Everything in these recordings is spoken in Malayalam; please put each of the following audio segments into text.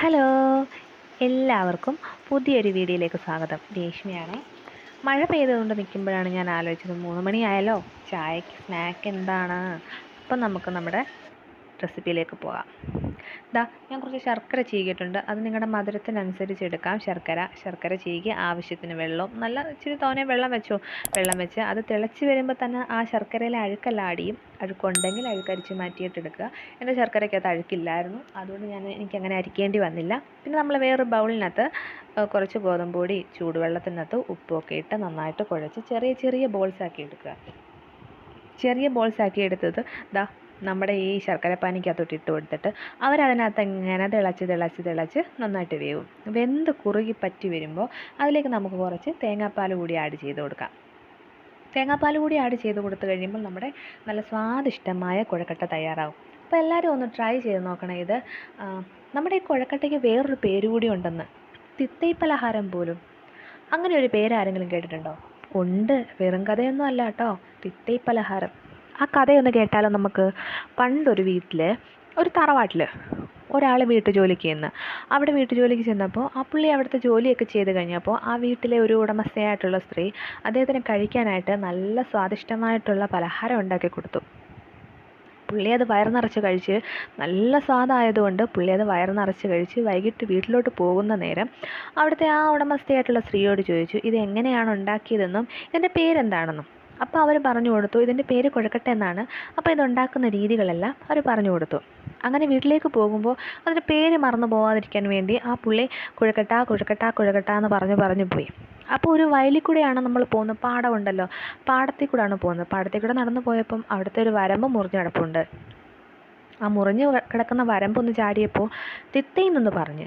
ഹലോ എല്ലാവർക്കും പുതിയൊരു വീഡിയോയിലേക്ക് സ്വാഗതം. രേഷ്മയാണ്. മഴ പെയ്തുകൊണ്ട് നിൽക്കുമ്പോഴാണ് ഞാൻ ആലോചിച്ചത് മൂന്ന് മണിയായല്ലോ? ചായക്ക് സ്നാക്ക് എന്താണ്? അപ്പം നമുക്ക് നമ്മുടെ റെസിപ്പിയിലേക്ക് പോകാം. ദാ ഞാൻ കുറച്ച് ശർക്കര ചീകിയിട്ടുണ്ട്. അത് നിങ്ങളുടെ മധുരത്തിനനുസരിച്ച് എടുക്കാം. ശർക്കര ശർക്കര ചീകി ആവശ്യത്തിന് വെള്ളവും. നല്ല ഇച്ചിരി തോനെ വെള്ളം വെച്ചോ വെള്ളം വെച്ച് അത് തിളച്ച് വരുമ്പോൾ തന്നെ ആ ശർക്കരയിലെ അഴുക്കെല്ലാം അടിയും അഴുക്കുണ്ടെങ്കിൽ അഴുക്കരിച്ച് മാറ്റിയിട്ട് എടുക്കുക. എന്റെ ശർക്കരയ്ക്കകത്ത് അഴുക്കില്ലായിരുന്നു. അതുകൊണ്ട് ഞാൻ എനിക്ക് അങ്ങനെ അരിക്കേണ്ടി വന്നില്ല. പിന്നെ നമ്മൾ വേറൊരു ബൗളിനകത്ത് കുറച്ച് ഗോതമ്പ് പൊടി ചൂടുവെള്ളത്തിനകത്ത് ഉപ്പൊക്കെ ഇട്ട് നന്നായിട്ട് കുഴച്ച് ചെറിയ ചെറിയ ബോൾസാക്കി എടുക്കുക. ചെറിയ ബോൾസ് ആക്കി എടുത്തത്. ദാ നമ്മുടെ ഈ ശർക്കരപ്പാനിക്കകത്തോട്ട് ഇട്ട് കൊടുത്തിട്ട് അവരതിനകത്ത് ഇങ്ങനെ തിളച്ച് തിളച്ച് തിളച്ച് നന്നായിട്ട് വേവും. വെന്ത് കുറുകി പറ്റി വരുമ്പോൾ അതിലേക്ക് നമുക്ക് കുറച്ച് തേങ്ങാപ്പാൽ കൂടി ആഡ് ചെയ്ത് കൊടുക്കാം. തേങ്ങാപ്പാൽ കൂടി ആഡ് ചെയ്ത് കൊടുത്തു കഴിയുമ്പോൾ നമ്മുടെ നല്ല സ്വാദിഷ്ടമായ കുഴക്കട്ട തയ്യാറാവും. അപ്പോൾ എല്ലാവരും ഒന്ന് ട്രൈ ചെയ്ത് നോക്കണം ഇത്. നമ്മുടെ ഈ കുഴക്കട്ടയ്ക്ക് വേറൊരു പേര് കൂടി ഉണ്ടെന്ന്. തിത്തൈ പലഹാരം പോലും. അങ്ങനെ ഒരു പേര് ആരെങ്കിലും കേട്ടിട്ടുണ്ടോ? ഉണ്ട് വെറും കഥയൊന്നും അല്ല കേട്ടോ തിത്തൈ പലഹാരം ആ കഥയൊന്ന് കേട്ടാലോ നമുക്ക്? പണ്ടൊരു വീട്ടിൽ ഒരു തറവാട്ടിൽ ഒരാൾ വീട്ടു ജോലിക്ക് ചെന്ന്. അവിടെ വീട്ടു ജോലിക്ക് ചെന്നപ്പോൾ ആ പുള്ളി അവിടുത്തെ ജോലിയൊക്കെ ചെയ്ത് കഴിഞ്ഞപ്പോൾ ആ വീട്ടിലെ ഒരു ഉടമസ്ഥയായിട്ടുള്ള സ്ത്രീ അദ്ദേഹത്തിന് കഴിക്കാനായിട്ട് നല്ല സ്വാദിഷ്ടമായിട്ടുള്ള പലഹാരം ഉണ്ടാക്കി കൊടുത്തു. പുള്ളി അത് വയറ് നിറച്ച് കഴിച്ച് നല്ല സ്വാദായതുകൊണ്ട് പുള്ളി അത് വയറ് നിറച്ച് കഴിച്ച് വൈകിട്ട് വീട്ടിലോട്ട് പോകുന്ന നേരം അവിടുത്തെ ആ ഉടമസ്ഥയായിട്ടുള്ള സ്ത്രീയോട് ചോദിച്ചു ഇത് എങ്ങനെയാണ് ഉണ്ടാക്കിയതെന്നും ഇതിന്റെ പേരെന്താണെന്നും? അപ്പോൾ അവർ പറഞ്ഞു കൊടുത്തു ഇതിന്റെ പേര് കുഴക്കട്ട എന്നാണ്. അപ്പോൾ ഇതുണ്ടാക്കുന്ന രീതികളെല്ലാം അവർ പറഞ്ഞു കൊടുത്തു. അങ്ങനെ വീട്ടിലേക്ക് പോകുമ്പോൾ അതിന്റെ പേര് മറന്നു പോകാതിരിക്കാൻ വേണ്ടി ആ പുള്ളി കുഴക്കട്ട കുഴക്കട്ട കുഴക്കട്ട എന്ന് പറഞ്ഞു പറഞ്ഞു പോയി. അപ്പോൾ ഒരു വയലിൽ കൂടെയാണ് നമ്മൾ പോകുന്നത്. പാടമുണ്ടല്ലോ. പാടത്തിൽ കൂടെയാണ് പോകുന്നത്. പാടത്തിൽ കൂടെ നടന്നു പോയപ്പം അവിടുത്തെ ഒരു വരമ്പ് മുറിഞ്ഞ് കിടപ്പുണ്ട്. ആ മുറിഞ്ഞ് കിടക്കുന്ന വരമ്പൊന്ന് ചാടിയപ്പോൾ തിത്തൈന്നൊന്ന് പറഞ്ഞ്.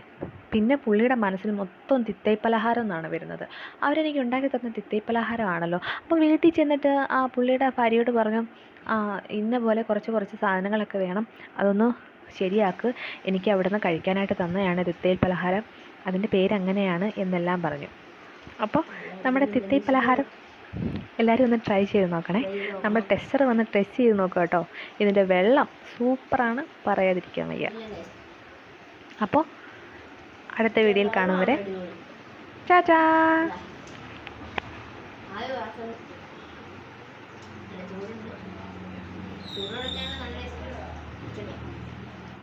പിന്നെ പുള്ളിയുടെ മനസ്സിൽ മൊത്തം തിത്തൈ പലഹാരം എന്നാണ് വരുന്നത്. അവരെനിക്ക് ഉണ്ടാക്കി തന്ന തിത്തൈ പലഹാരമാണല്ലോ അപ്പോൾ വീട്ടിൽ ചെന്നിട്ട് ആ പുള്ളിയുടെ ഭാര്യയോട് പറഞ്ഞു ആ ഇന്ന പോലെ കുറച്ച് കുറച്ച് സാധനങ്ങളൊക്കെ വേണം. അതൊന്ന് ശരിയാക്ക്. എനിക്ക് അവിടുന്ന് കഴിക്കാനായിട്ട് തന്നതാണ് തിത്തൈ പലഹാരം അതിന്റെ പേരങ്ങനെയാണ് എന്നെല്ലാം പറഞ്ഞു. അപ്പോൾ നമ്മുടെ തിത്തി പലഹാരം എല്ലാവരും ഒന്ന് ട്രൈ ചെയ്ത് നോക്കണേ. നമ്മൾ ടെസ്റ്റർ വന്ന് ടെസ്റ്റ് ചെയ്ത് നോക്കുക കേട്ടോ. ഇതിന്റെ വെള്ളം സൂപ്പറാണ് പറയാതിരിക്കാൻ വയ്യ. അപ്പോൾ അടുത്ത വീഡിയോയിൽ കാണും വരെ. ചാച്ചാ ടേസ്റ്റ്